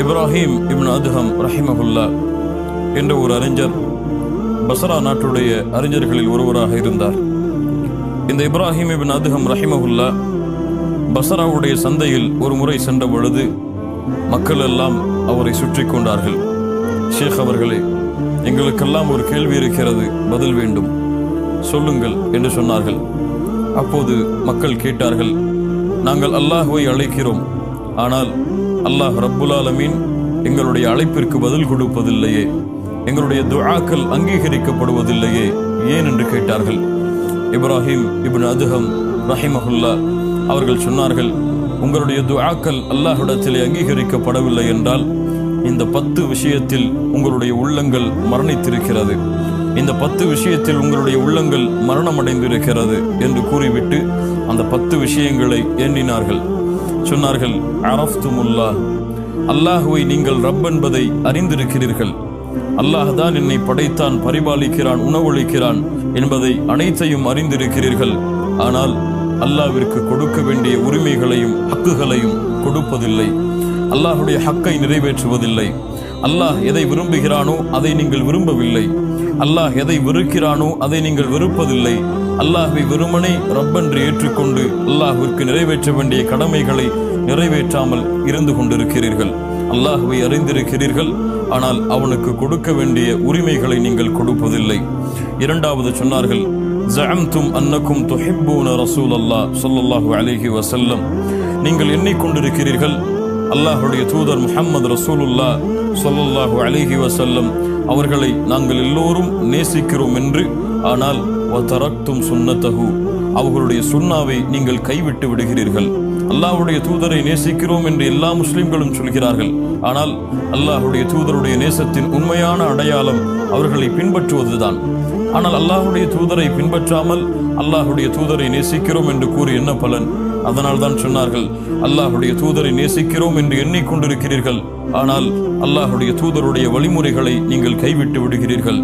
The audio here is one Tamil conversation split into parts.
இப்ராஹிம் இப்னு அதுஹம் ரஹிமஹுல்லா என்ற ஒரு அறிஞர் பசரா நாட்டுடைய அறிஞர்களில் ஒருவராக இருந்தார். இந்த இப்ராஹிம் இபின் அதுஹம் ரஹிமஹுல்லா பசராவுடைய சந்தையில் ஒரு முறை சென்ற பொழுது மக்கள் எல்லாம் அவரை சுற்றி கொண்டார்கள். ஷேக் அவர்களே எங்களுக்கெல்லாம் ஒரு கேள்வி இருக்கிறது பதில் வேண்டும். சொல்லுங்கள் என்று சொன்னார்கள். அப்போது மக்கள் கேட்டார்கள் நாங்கள் அல்லாஹுவை அழைக்கிறோம். ஆனால் அல்லாஹ் ரப்புல் ஆலமீன் எங்களுடைய அழைப்பிற்கு பதில் கொடுப்பதில்லையே. எங்களுடைய துழாக்கள் அங்கீகரிக்கப்படுவதில்லையே. ஏன் என்று கேட்டார்கள். இப்ராஹிம் இபின் அதுஹம் ரஹிமஹுல்லா அவர்கள் சொன்னார்கள் உங்களுடைய துஆக்கள் அல்லாஹிடத்திலே அங்கீகரிக்கப்படவில்லை என்றால் இந்த பத்து விஷயத்தில் உங்களுடைய உள்ளங்கள் மரணித்திருக்கிறது. இந்த பத்து விஷயத்தில் உங்களுடைய உள்ளங்கள் மரணமடைந்திருக்கிறது என்று கூறிவிட்டு அந்த பத்து விஷயங்களை எண்ணினார்கள். சொன்னார்கள் அரஃப்துமுல்லா அல்லாஹுவை நீங்கள் ரப் என்பதை அறிந்திருக்கிறீர்கள். அல்லாஹ் தான் என்னை படைத்தான் பரிபாலிக்கிறான் உணவளிக்கிறான் என்பதை அனைத்தையும் அறிந்திருக்கிறீர்கள். ஆனால் அல்லாவிற்கு கொடுக்க வேண்டிய உரிமைகளையும் ஹக்குகளையும் கொடுப்பதில்லை. அல்லாஹுடைய ஹக்கை நிறைவேற்றுவதில்லை. அல்லாஹ் எதை விரும்புகிறானோ அதை நீங்கள் விரும்பவில்லை. அல்லாஹ் எதை வெறுக்கிறானோ அதை நீங்கள் வெறுப்பதில்லை. அல்லாஹை வெறுமனை ரப்பென்று ஏற்றுக்கொண்டு அல்லாஹிற்கு நிறைவேற்ற வேண்டிய கடமைகளை நிறைவேற்றாமல் இருந்து கொண்டிருக்கிறீர்கள். அல்லாஹுவை அறிந்திருக்கிறீர்கள். ஆனால் அவனுக்கு கொடுக்க வேண்டிய உரிமைகளை நீங்கள் கொடுப்பதில்லை. இரண்டாவது சொன்னார்கள் ஜஅம்தும் அன்னக்கும் துஹிப்பூன ரசூல் அல்லா சொல்லல்லாஹு அலிஹி வசல்லம் நீங்கள் எண்ணிக்கொண்டிருக்கிறீர்கள் அல்லாஹுடைய தூதர் முஹம்மது ரசூலுல்லா சொல்லல்லாஹு அலிஹி வசல்லம் அவர்களை நாங்கள் எல்லோரும் நேசிக்கிறோம் என்று ஆனால் வதரக்தும் சுன்னத்தகு அவர்களுடைய சுண்ணாவை நீங்கள் கைவிட்டு விடுகிறீர்கள். அல்லாஹுடைய தூதரை நேசிக்கிறோம் என்று எல்லா முஸ்லிம்களும் சொல்கிறார்கள். ஆனால் அல்லாஹ்வுடைய தூதருடைய நேசத்தின் உண்மையான அடையாளம் அவர்களை பின்பற்றுவதுதான். ஆனால் அல்லாஹுடைய தூதரை பின்பற்றாமல் அல்லாஹுடைய தூதரை நேசிக்கிறோம் என்று கூறி என்ன பலன்? அதனால் தான் சொன்னார்கள் அல்லாஹுடைய தூதரை நேசிக்கிறோம் என்று எண்ணிக்கொண்டிருக்கிறீர்கள். ஆனால் அல்லாஹுடைய தூதருடைய வழிமுறைகளை நீங்கள் கைவிட்டு விடுகிறீர்கள்.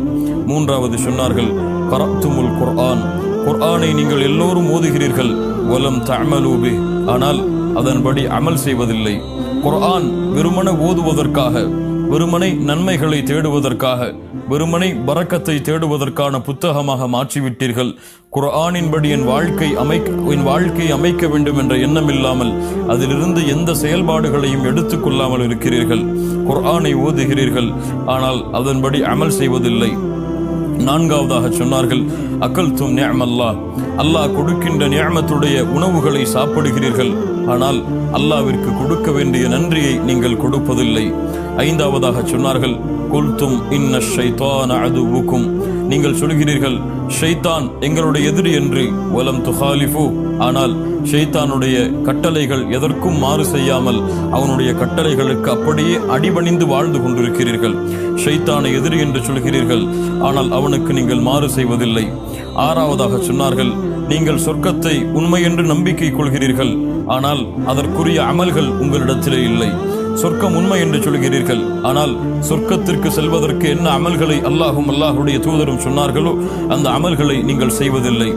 மூன்றாவது சொன்னார்கள் கரத்துமுல் குர்ஆன். குர்ஆனை நீங்கள் எல்லோரும் ஓதுகிறீர்கள். வலம் தமலூபி ஆனால் அதன்படி அமல் செய்வதில்லை. குர்ஆன் வெறுமன ஓதுவதற்காக வெறுமனை நன்மைகளை தேடுவதற்காக வெறுமனை பறக்கத்தை தேடுவதற்கான புத்தகமாக மாற்றிவிட்டீர்கள். குர்ஆனின்படி என் வாழ்க்கை அமைக்க என் வாழ்க்கை அமைக்க வேண்டும் என்ற எண்ணம் இல்லாமல் அதிலிருந்து எந்த செயல்பாடுகளையும் எடுத்துக்கொள்ளாமல் இருக்கிறீர்கள். குர்ஆனை ஓதுகிறீர்கள். ஆனால் அதன்படி அமல் செய்வதில்லை. நான்காவதாக சொன்னார்கள் அக்கல் தும் நியமல்லா அல்லாஹ் கொடுக்கின்ற நியமத்துடைய உணவுகளை சாப்பிடுகிறீர்கள். ஆனால் அல்லாவிற்கு கொடுக்க வேண்டிய நன்றியை நீங்கள் கொடுப்பதில்லை. ஐந்தாவதாக சொன்னார்கள் குல்தும் இன்ன ஷைத்தான அதுவுக்கும். நீங்கள் சொல்கிறீர்கள் ஷைத்தான் எங்களுடைய எதிரி என்று. வலம் துஹாலிஃபு. ஆனால் ஷைத்தானுடைய கட்டளைகள் எதற்கும் மாறு செய்யாமல் அவனுடைய கட்டளைகளுக்கு அப்படியே அடிபணிந்து வாழ்ந்து கொண்டிருக்கிறீர்கள். ஷைத்தானை எதிரி என்று சொல்கிறீர்கள் ஆனால் அவனுக்கு நீங்கள் மாறு செய்வதில்லை. ஆறாவதாக சொன்னார்கள் நீங்கள் சொர்க்கத்தை உண்மை என்று நம்பிக்கை கொள்கிறீர்கள். ஆனால் அதற்குரிய அமல்கள் உங்களிடத்திலே இல்லை. சொர்க்கம் உண்மை என்று சொல்கிறீர்கள். ஆனால் சொர்க்கத்திற்கு செல்வதற்கு என்ன அமல்களை அல்லாஹும் அல்லாஹுடைய தூதரும் சொன்னார்களோ அந்த அமல்களை நீங்கள் செய்வதில்லை.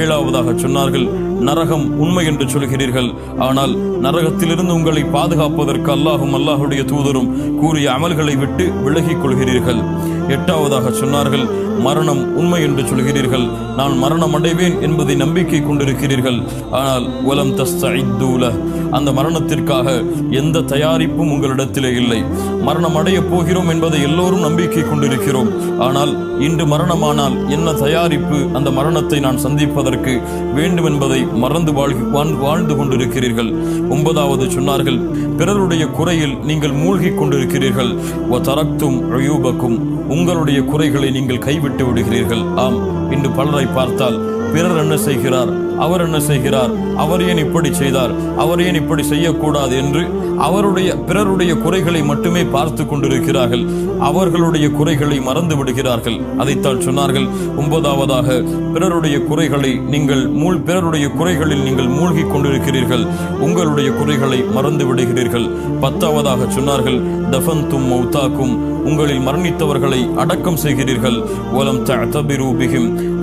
ஏழாவதாக சொன்னார்கள் நரகம் உண்மை என்று சொல்கிறீர்கள். ஆனால் நரகத்திலிருந்து உங்களை பாதுகாப்பதற்கு அல்லாஹும் அல்லாஹுடைய தூதரும் கூறிய அமல்களை விட்டு விலகிக் கொள்கிறீர்கள். எட்டாவதாக சொன்னார்கள் மரணம் உண்மை என்று சொல்கிறீர்கள். நான் மரணம் அடைவேன் என்பதை நம்பிக்கை கொண்டிருக்கிறீர்கள். ஆனால் உலம் தஸ்தூல அந்த மரணத்திற்காக எந்த தயாரிப்பும் உங்களிடத்திலே இல்லை. மரணம் அடையப் போகிறோம் என்பதை எல்லோரும் நம்பிக்கை கொண்டிருக்கிறோம். ஆனால் இன்று மரணமானால் என்ன தயாரிப்பு? அந்த மரணத்தை நான் சந்திப்பதற்கு வேண்டும் என்பதை மறந்து வாழ்- வாழ்ந்து கொண்டிருக்கிறீர்கள். ஒன்பதாவது சொன்னார்கள் பிறருடைய குறையில் நீங்கள் மூழ்கிக் கொண்டிருக்கிறீர்கள். தரக்தும் அயூபக்கும். உங்களுடைய குறைகளை நீங்கள் கைவிட்டு விடுகிறீர்கள். ஆம் இன்று பலரை பார்த்தால் பிறர் என்ன செய்கிறார்? அவர் என்ன செய்கிறார்? அவர் ஏன் இப்படி செய்தார்? அவர் ஏன் இப்படி செய்யக்கூடாது என்று அவருடைய பிறருடைய குறைகளை மட்டுமே பார்த்து கொண்டிருக்கிறார்கள். அவர்களுடைய குறைகளை மறந்து விடுகிறார்கள். அதைத்தான் சொன்னார்கள். ஒன்பதாவதாக பிறருடைய குறைகளை நீங்கள் மூழ் பிறருடைய குறைகளில் நீங்கள் மூழ்கி கொண்டிருக்கிறீர்கள். உங்களுடைய குறைகளை மறந்து விடுகிறீர்கள். பத்தாவதாக சொன்னார்கள் தஃபந்தும் மௌத்தாக்கும் உங்களில் மரணித்தவர்களை அடக்கம் செய்கிறீர்கள். ஓலம் தஅதபிரு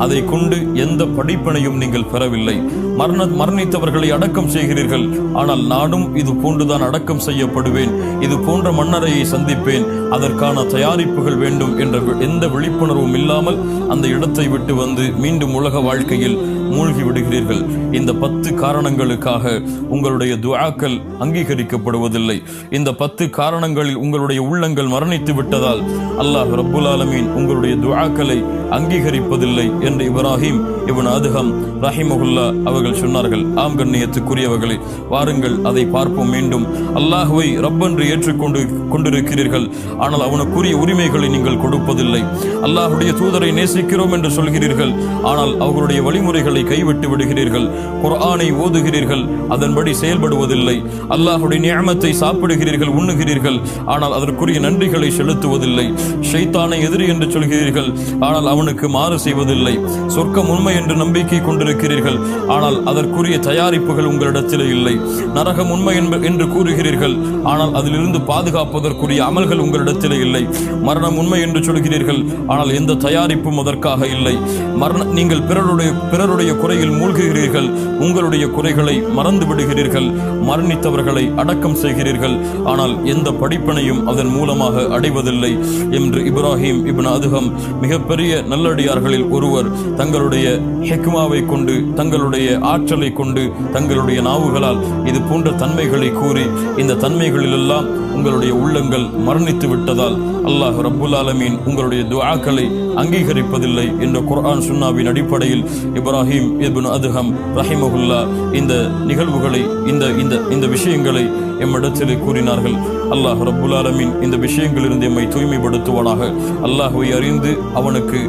அதை கொண்டு எந்த படிப்பினையும் நீங்கள் பெறவில்லை. மரண மரணித்தவர்களை அடக்கம் செய்கிறீர்கள். ஆனால் நானும் இது போன்றுதான் அடக்கம் செய்யப்படுவேன். இது போன்ற மன்னரையை சந்திப்பேன். அதற்கான தயாரிப்புகள் வேண்டும் என்ற எந்த விழிப்புணர்வும் இல்லாமல் அந்த இடத்தை விட்டு வந்து மீண்டும் உலக வாழ்க்கையில் மூழ்கி விடுகிறீர்கள் இந்த பத்து காரணங்களுக்காக உங்களுடைய துவாக்கள் அங்கீகரிக்கப்படுவதில்லை. இந்த பத்து காரணங்களில் உங்களுடைய உள்ளங்கள் மரணித்து விட்டதால் அல்லாஹ் ரப்புல் ஆலமீன் உங்களுடைய துவாக்களை அங்கீகரிப்பதில்லை என்று இப்ராஹிம் இவன் அதுகம் ரஹிமகுல்லா அவர்கள் சொன்னார்கள். ஆம் கண்ணியத்துக்குரியவர்களே வாருங்கள் அதை பார்ப்போம் மீண்டும். அல்லாஹுவை ரப்பென்று ஏற்றுக்கொண்டு கொண்டிருக்கிறீர்கள். ஆனால் அவனுக்குரிய உரிமைகளை நீங்கள் கொடுப்பதில்லை. அல்லாஹுடைய தூதரை நேசிக்கிறோம் என்று சொல்கிறீர்கள். ஆனால் அவர்களுடைய வழிமுறைகள் கைவிட்டு விடுகிறீர்கள். குர்ஆனை ஓதுகிறீர்கள். அதன்படி செயல்படுவதில்லை. அல்லாஹுடைய நியமத்தை சாப்பிடுகிறீர்கள் உண்ணுகிறீர்கள். ஆனால் அதற்குரிய நன்றிகளை செலுத்துவதில்லை. ஷைத்தானை எதிரி என்று சொல்கிறீர்கள். ஆனால் அவனுக்கு மாறு செய்வதில்லை. சொர்க்கம் உண்மை என்று நம்பிக்கை கொண்டிருக்கிறீர்கள். ஆனால் அதற்குரிய தயாரிப்புகள் உங்களிடத்தில் இல்லை. நரகம் உண்மை என்று கூறுகிறீர்கள். ஆனால் அதிலிருந்து பாதுகாப்பதற்குரிய அமல்கள் உங்களிடத்தில் இல்லை. மரணம் உண்மை என்று சொல்கிறீர்கள். ஆனால் எந்த தயாரிப்பும் அதற்காக இல்லை. மரண நீங்கள் பிறருடைய பிறருடைய குறையில் மூழ்குகிறீர்கள் உங்களுடைய குறைகளை மறந்து விடுகிறீர்கள் மரணித்தவர்களை அடக்கம் செய்கிறீர்கள். ஆனால் எந்த படிப்பனையும் அதன் மூலமாக அடைவதில்லை என்று இப்ராஹிம் இப்னு அதுகம் மிகப்பெரிய நல்லடியார்களில் ஒருவர் தங்களுடைய ஹெக்மாவை கொண்டு தங்களுடைய ஆற்றலை கொண்டு தங்களுடைய நாவுகளால் இது போன்ற தன்மைகளை கூறி இந்த தன்மைகளிலெல்லாம் உங்களுடைய உள்ளங்கள் மரணித்து விட்டதால் அல்லாஹ் ரப்புல் ஆலமீன் உங்களுடைய துவாக்களை அங்கீகரிப்பதில்லை என்ற குர்ஆன் சுன்னாவின் அடிப்படையில் இப்ராஹிம் இப்னு அதுஹம் ரஹிமஹுல்லா இந்த நிகழ்வுகளை இந்த இந்த இந்த விஷயங்களை எம்மிடத்தில் கூறினார்கள். அல்லாஹ் ரப்புல் ஆலமின் இந்த விஷயங்களிலிருந்து எம்மை தூய்மைப்படுத்துவானாக. அல்லாஹுவை அறிந்து அவனுக்கு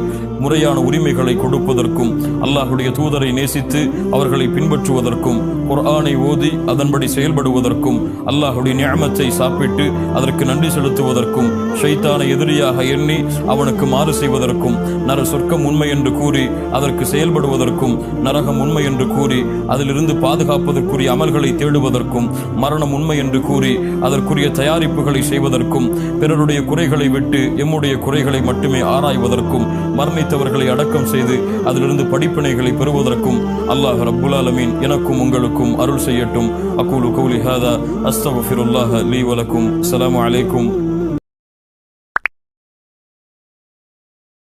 முறையான உரிமைகளை கொடுப்பதற்கும் அல்லாஹுடைய தூதரை நேசித்து அவர்களை பின்பற்றுவதற்கும் குர்ஆனை ஓதி அதன்படி செயல்படுவதற்கும் அல்லாஹுடைய நியமத்தை சாப்பிட்டு அதற்கு நன்றி செலுத்துவதற்கும் ஷைத்தானை எதிரியாக எண்ணி அவனுக்கு மாறு செய்வதற்கும் நர சொர்க்கம் உண்மை என்று கூறி அதற்கு செயல்படுவதற்கும் நரகம் உண்மை என்று கூறி அதிலிருந்து பாதுகாப்பதற்குரிய அமல்களை தேடுவதற்கும் மரணம் உண்மை என்று கூறி அதற்குரிய தயாரிப்புகளை செய்வதற்கும் பிறருடைய குறைகளை விட்டு எம்முடைய குறைகளை மட்டுமே ஆராய்வதற்கும் மரணித்தவர்களை அடக்கம் செய்து அதிலிருந்து படிப்பினைகளை பெறுவதற்கும் அல்லாஹ் ரப்புல் அலமீன் எனக்கும் உங்களுக்கும் அருள் செய்யட்டும். அக்கூலு கௌலி ஹாதா அஸ்தகுஃபிருல்லாஹ லீ வலக்கும். அஸ்ஸலாமு அலைக்கும்.